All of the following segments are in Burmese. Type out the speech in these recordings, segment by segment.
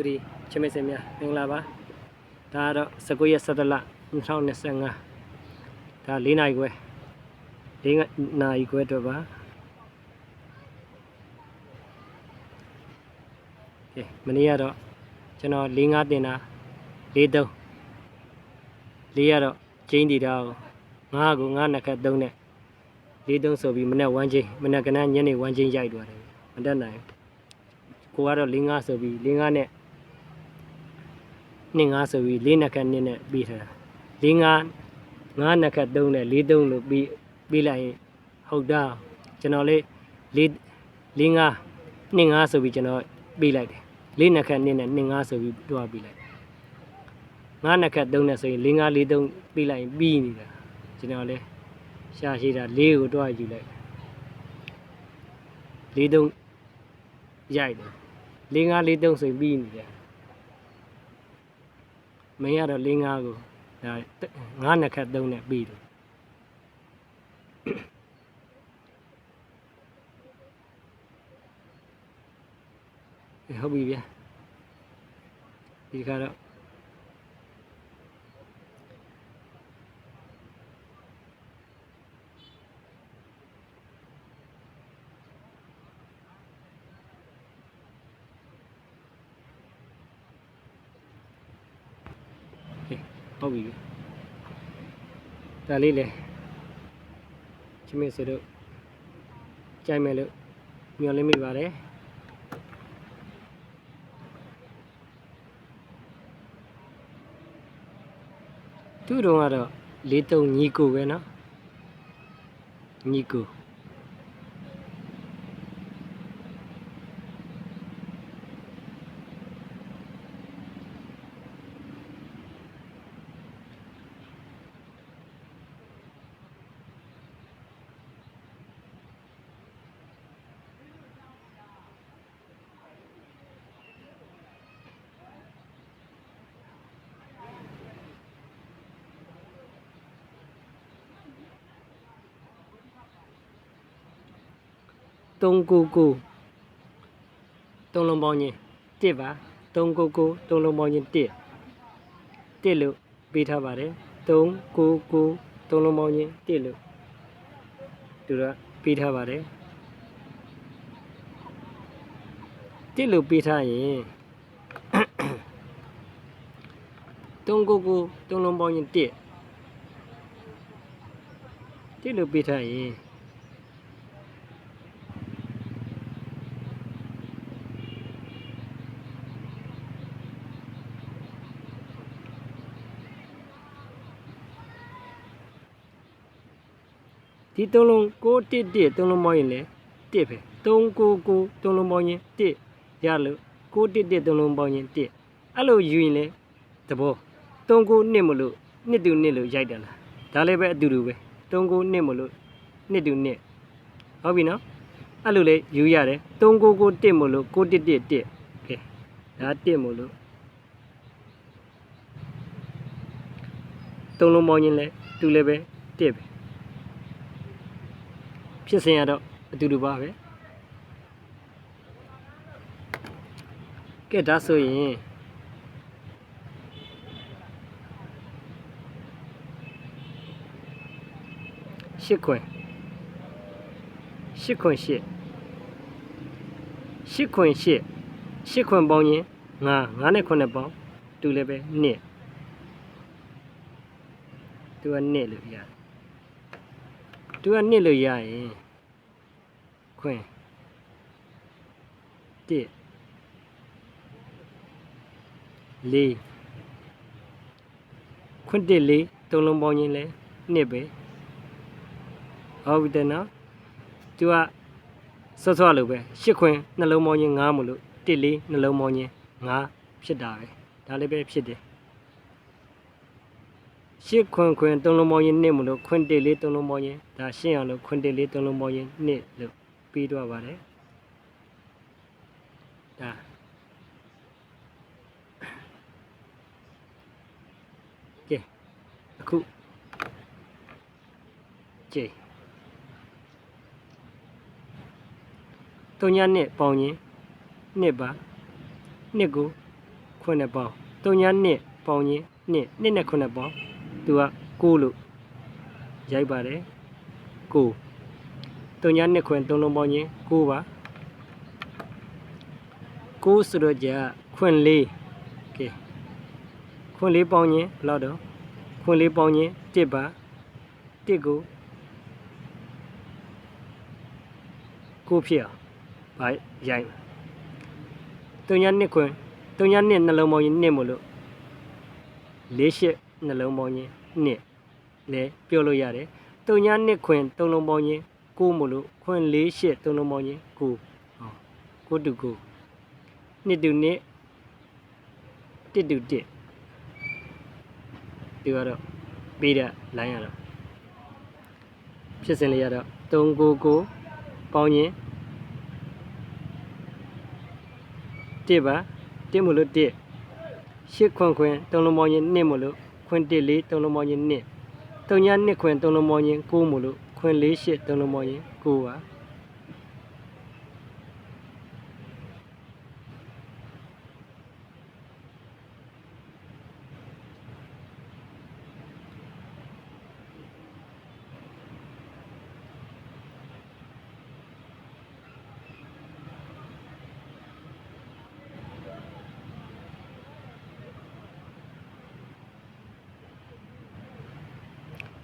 သူဒီချစ်မိတ်ဆွေများမင်္ဂလာပါဒါကတော့19ရက်17လ2025ဒါ4နာရီခွဲ4နာရီခွဲတော့ပါကဲမနေ့ကတော့ကျွန်တော်4 5တင်တာ4 3 4ရတော့ချင်းတီတာကို9ကို9နှစ်ခတ်3နဲ့4 3ဆိုပြီးမနေ့1ချင်းမနေ့ကနညနေ1ချင်းရိုက်သွားတယ်မတက်နိုင်ဘူးကိုကတော့4 5ဆိုပြီး4 5နဲ့ 2 5ဆိုပြီး4နှစ်ခတ်2နဲ့ပြီးထားတာ4 5 9နှစ်ခတ်3နဲ့4 3လို့ပြီးပြီးလိုက်ရင်ဟုတ်တာကျွန်တော်လေး4 4 5 2 5ဆိုပြီးကျွန်တော်ပြီးလိုက်တယ်4နှစ်ခတ်2နဲ့2 5ဆိုပြီးတွားပြီးလိုက်ငါးနှစ်ခတ်သုံးနဲ့ဆိုရင်၄၅၄သုံးပြီးလိုက်ရင်ပြီးနေတာကျွန်တော်လည်းရှာရှိတာ၄ကိုတွားယူလိုက်၄သုံးရိုက်တယ်၄၅၄သုံးဆိုရင်ပြီးနေတယ် မင်းကတော့၄၅ကိုဒါငါးနှစ်ခတ်သုံးနဲ့ပြီးတယ်အေးဟုတ်ပြီဗျာဒီခါတော့ ဟုတ်ပြီဒါလေးလေချမင်းစတို့ကြိုက်မယ်လို့မျှော်လင့်မိပါတယ်သူ့တော့ကတော့လေးတုံညီကိုပဲเนาะညီကို 3ကိုကိုသုံးလုံးပေါင်းချင်း1ပါ3ကိုကိုသုံးလုံးပေါင်းချင်း1 1လို့ပေးထားပါတယ်3ကိုကိုသုံးလုံးပေါင်းချင်း1လို့သူကပေးထားပါတယ်1လို့ပေးထားရင်3ကိုကိုသုံးလုံးပေါင်းချင်း1 1လို့ပေးထားရင် ဒီသုံးလုံး6 1 1သုံးလုံးပေါင်းရင်လည်း1ပဲ3 9 9သုံးလုံးပေါင်းရင်1ရလို့6 1 1သုံးလုံးပေါင်းရင်1အဲ့လိုယူရင်လည်းသဘော3 9နှစ်မလို့နှစ်တူနှစ်လို့ရိုက်တယ်လားဒါလည်းပဲအတူတူပဲ3 9နှစ်မလို့နှစ်တူနှစ်ဟုတ်ပြီနော်အဲ့လိုလေယူရတယ်3 9 9 1မလို့6 1 1 1ကဲဒါ1မလို့သုံးလုံးပေါင်းရင်လည်းတူလည်းပဲ1ပဲ ဖြစ်စဉ်ကတော့အတူတူပါပဲကဲဒါဆိုရင်ရှစ်ခွင်ရှစ်ခွင်ရှစ်ရှစ်ခွင်ရှစ်ရှစ်ခွင်ပေါင်းရင်ငါငါနဲ့ခွင်နဲ့ပေါင်းတူလည်းပဲနှစ်သူကနှစ်လို့ရတယ် သူကနှစ်လို့ရရင်ခွင်တစ်လေးခွင်တစ်လေးသုံးလုံးပေါင်းခြင်းလဲနှစ်ပဲဟုတ်ပြီတဲ့နော်သူကဆော့ဆော့လို့ပဲရှစ်ခွင်နှလုံးပေါင်းခြင်းငါးမလို့တစ်လေးနှလုံးပေါင်းခြင်းငါးဖြစ်တာပဲဒါလည်းပဲဖြစ်တယ် ရှစ်ခွင်ခွင်သုံးလုံးပေါင်းခြင်းနှစ်မလို့ခွင်တစ်လေးသုံးလုံးပေါင်းခြင်းဒါရှင်းအောင်လို့ခွင်တစ်လေးသုံးလုံးပေါင်းခြင်းနှစ်လို့ပြီးတော့ပါတယ်ဒါကဲအခုကြည့်တုံညာနှစ်ပေါင်းခြင်းနှစ်ပါနှစ်ကိုခွန်းနဲ့ပေါင်းတုံညာနှစ်ပေါင်းရင်နှစ်နှစ်နဲ့ခွန်းနဲ့ပေါင်း သူက6လို့ရိုက်ပါတယ်9တုံညာနှစ်ခွန်းသုံးလုံးပေါင်းရင်9ပါ9ဆိုတော့じゃခွန်းလေးကဲခွန်းလေးပေါင်းရင်ဘယ်လောက်တော့ခွန်းလေးပေါင်းရင်1ပါ1ကိုကိုဖြစ်အောင်ဗာရိုက်တုံညာနှစ်ခွန်းတုံညာနှစ်နှလုံးပေါင်းရင်နှစ်မို့လို့လေးရှစ်နှလုံးပေါင်းရင် နှစ်လဲပြောလို့ရတယ်တုံညာနှစ်ခွန်းသုံးလုံးပေါင်းရင်ကိုမို့လို့ခွန်းလေးရှစ်သုံးလုံးပေါင်းရင်ကိုဟောကိုတူကိုနှစ်တူနှစ်တစ်တူတစ်ဒီကတော့ပြီးတဲ့လိုင်းရတော့ဖြစ်စဉ်လေးရတော့3ကိုကိုပေါင်းရင်တစ်ပါတစ်မို့လို့တစ်ရှစ်ခွန်းခွန်းသုံးလုံးပေါင်းရင်နှစ်မို့လို့ ခွန်းတစ်လေးသုံးလုံးပေါင်းရင်နှစ်တုံညာနှစ်ခွန်းသုံးလုံးပေါင်းရင်ကိုမို့လို့ခွန်းလေးရှစ်သုံးလုံးပေါင်းရင်ကိုပါ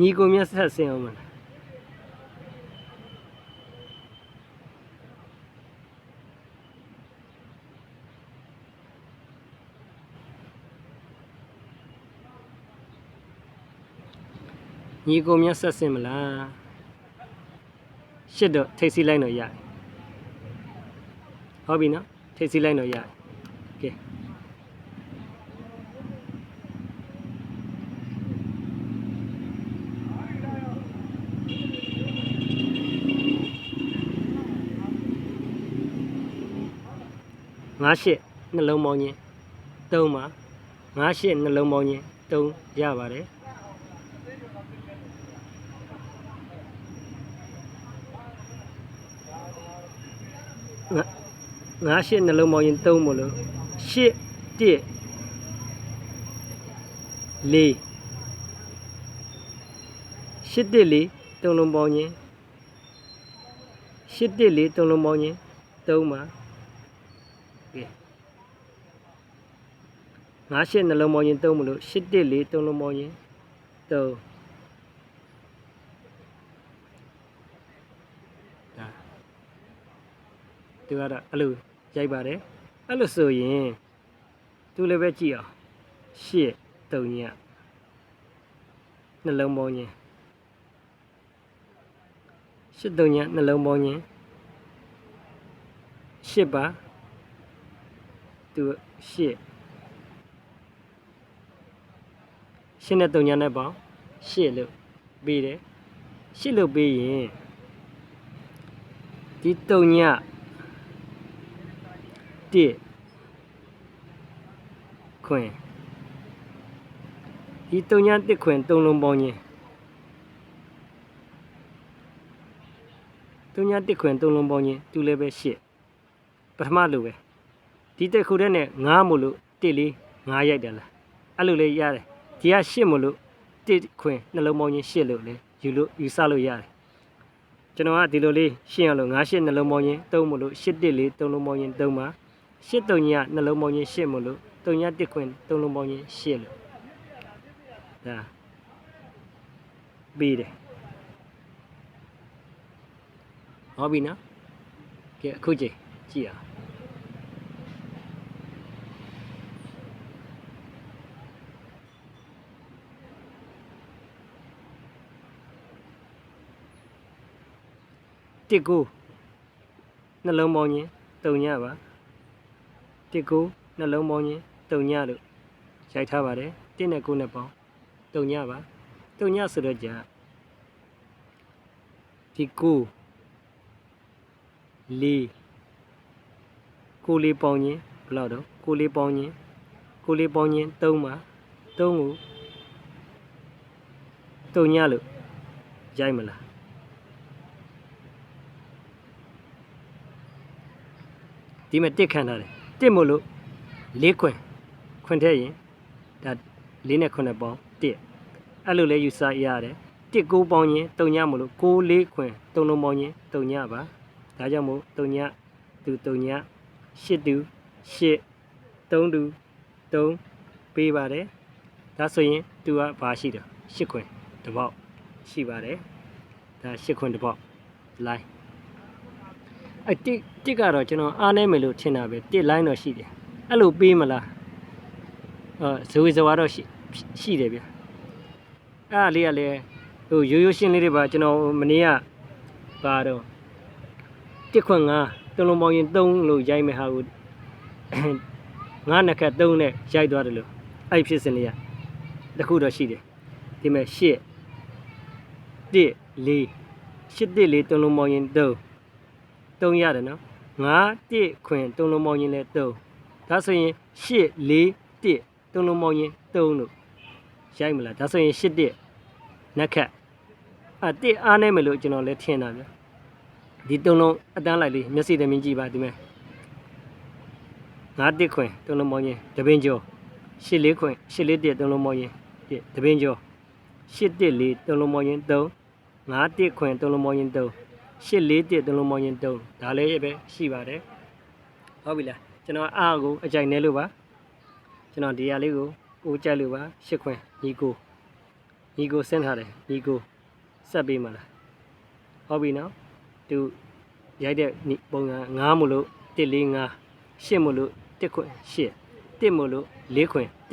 ညီကိုမြတ်ဆက်ဆင်းအောင်မလားညီကိုမြတ်ဆက်ဆင်းမလားရှစ်တော့ထိတ်စီလိုက်တော့ရတယ်ဟုတ်ပြီနော်ထိတ်စီလိုက်တော့ရတယ် 58နှလုံးပေါင်းခြင်း3မှာ58နှလုံးပေါင်းခြင်း3ရပါတယ်58နှလုံးပေါင်းရင်3မို့လို့8 1 4 8 1 4သုံးလုံးပေါင်းရင်8 1 4သုံးလုံးပေါင်းရင်3မှာ 58နှလုံးပေါင်းရင်သုံးမလို့814သုံးလုံးပေါင်းရင်သုံးဒါသူကတော့အဲ့လိုရိုက်ပါတယ်အဲ့လိုဆိုရင်သူလည်းပဲကြည့်အောင်8သုံးညနှလုံးပေါင်းရင်8သုံးညနှလုံးပေါင်းရင်8ပါသူ8 ရှစ်နဲ့တုံညာနဲ့ပေါင်းရှစ်လို့ပြီးတယ်ရှစ်လို့ပြီးရင်ဒီတုံညာတစ်ခွင်ဒီတုံညာတစ်ခွင်သုံးလုံးပေါင်းခြင်းတုံညာတစ်ခွင်သုံးလုံးပေါင်းခြင်းသူလည်းပဲရှစ်ပထမလိုပဲဒီတက်ခုတဲ့နဲ့ငားမို့လို့တစ်လေးငားရိုက်တယ်လားအဲ့လိုလေးရတယ် ဒီကရှစ်မို့လို့တစ်ခွင်နှလုံးပေါင်းချင်းရှစ်လို့လေယူလို့ယူဆလို့ရတယ်ကျွန်တော်ကဒီလိုလေးရှင်းအောင်လို့ငါးရှစ်နှလုံးပေါင်းချင်းသုံးမို့လို့ရှစ်တစ်လေးသုံးလုံးပေါင်းချင်းသုံးပါရှစ်တုံညနှလုံးပေါင်းချင်းရှစ်မို့လို့တုံညတစ်ခွင်သုံးလုံးပေါင်းချင်းရှစ်လို့ဒါပြီးတယ်ဟုတ်ပြီနော်ကဲအခုကြည့်ကြည့်အောင် တစ်ကိုနှလုံးပေါင်းခြင်းတုံညပါတစ်ကိုနှလုံးပေါင်းခြင်းတုံညလို့ရိုက်ထားပါတယ်တစ်နဲ့ကိုနဲ့ပေါင်းတုံညပါတုံညဆိုတော့ကြာဒီကိုလေးကိုလေးပေါင်းခြင်းဘယ်လောက်တော့ကိုလေးပေါင်းခြင်းကိုလေးပေါင်းခြင်း၃ပါ၃ကိုတုံညလို့ရိုက်မလား ဒီမှာတစ်ခံထားတယ်တစ်မို့လို့လေးခွင်ခွင်ထည့်ရင်ဒါ၄နဲ့9ပေါင်း1အဲ့လိုလဲယူဆရတယ်1 9ပေါင်းရင်3ညမလို့6 4ခွင်3လုံးပေါင်းရင်3ညပါဒါကြောင့်မို့3ညသူ3ည8သူ8 3သူ3ပေးပါတယ်ဒါဆိုရင်သူကဘာရှိတယ်8ခွင်တစ်ပေါက်ရှိပါတယ်ဒါ8ခွင်တစ်ပေါက် line အဲ့တစ်တစ်ကတော့ကျွန်တော်အားနေမယ်လို့ထင်တာပဲတစ် line တော့ရှိတယ်အဲ့လိုပေးမလားအဲဇဝေဇဝါတော့ရှိရှိတယ်ဗျအဲ့ဒါလေးကလည်းဟိုရိုးရိုးရှင်းလေးတွေပါကျွန်တော်မနေ့ကပါတော့တစ်ခွန်းငါသုံးလုံးပေါင်းရင်3လို့ရိုက်မယ်ဟာကိုငါနှစ်ခက်3နဲ့ရိုက်သွားတယ်လို့အဲ့ဖြစ်စဉ်လေးကတစ်ခုတော့ရှိတယ်ဒီမဲ့8 1 4 8 1 4သုံးလုံးပေါင်းရင်3 3ရတယ်နော်9 1ခွင်သုံးလုံးပေါင်းရင်လည်း3ဒါဆိုရင်8 4 1သုံးလုံးပေါင်းရင်3လို့ရိုက်မလားဒါဆိုရင်8 1နက်ခတ်အတစ်အားနေမယ်လို့ကျွန်တော်လည်းထင်တာဗျဒီသုံးလုံးအတန်းလိုက်လေးမျက်စိတမင်းကြည့်ပါဒီမဲ့9 1ခွင်သုံးလုံးပေါင်းရင်တပင်းကျော်8 4ခွင်8 4 1သုံးလုံးပေါင်းရင်1တပင်းကျော်8 1 4သုံးလုံးပေါင်းရင်3 9 1ခွင်သုံးလုံးပေါင်းရင်3 8 4 1သုံးလုံးပေါင်းရင်3ဒါလည်းပဲရှိပါတယ်ဟုတ်ပြီလားကျွန်တော်အားကိုအကြိုက်နေလို့ပါကျွန်တော်ဒီဟာလေးကိုကိုကြိုက်လို့ပါ8ခွင်ညီကိုညီကိုဆင်းထားတယ်ညီကိုဆက်ပေးမလားဟုတ်ပြီနော်သူရိုက်တဲ့ပုံစံ9မို့လို့1 4 5 8မို့လို့1ခွင်8 1မို့လို့4ခွင်1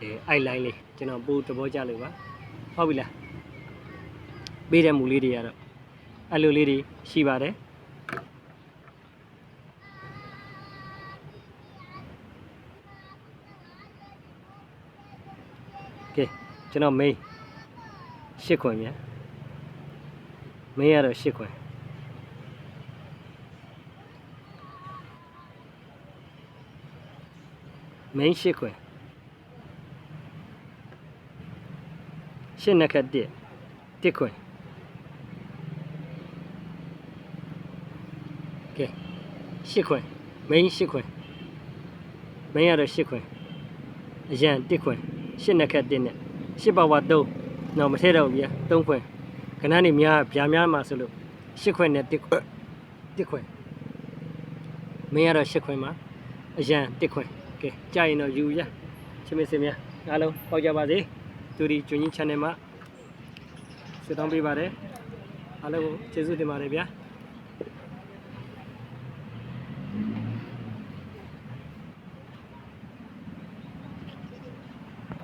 အဲအိုက်လိုင်းလေးကျွန်တော်ပို့သဘောကျလို့ပါဟုတ်ပြီလားပေးတဲ့မူလေးတွေကတော့ အဲ့လိုလေးတွေရှိပါတယ်ကဲကျွန်တော် main ရှစ်ခွင်မြန် main ကတော့ရှစ်ခွင် main ရှစ်ခွင်ရှစ်နှစ်ခက်တစ်တစ်ခွင် 8ခွဲ main 8ခွဲ main ကတော့8ခွဲအရန်1ခွဲ8နှစ်ခက်1နဲ့8ပါဝါ3တော့မထည့်တော့ဘူးဗျာ3ခွဲခဏနေများဗျာများမှာဆိုလို့8ခွဲနဲ့1ခွဲ1ခွဲ main ကတော့8ခွဲမှာအရန်1ခွဲကဲကြာရင်တော့ယူရချင်းမစင်များအားလုံးပေါက်ကြပါစေသူဒီကျွင်းချင်း channel မှာဆွေးတောင်းပေးပါတယ်အားလုံးကိုကျေးဇူးတင်ပါတယ်ဗျာ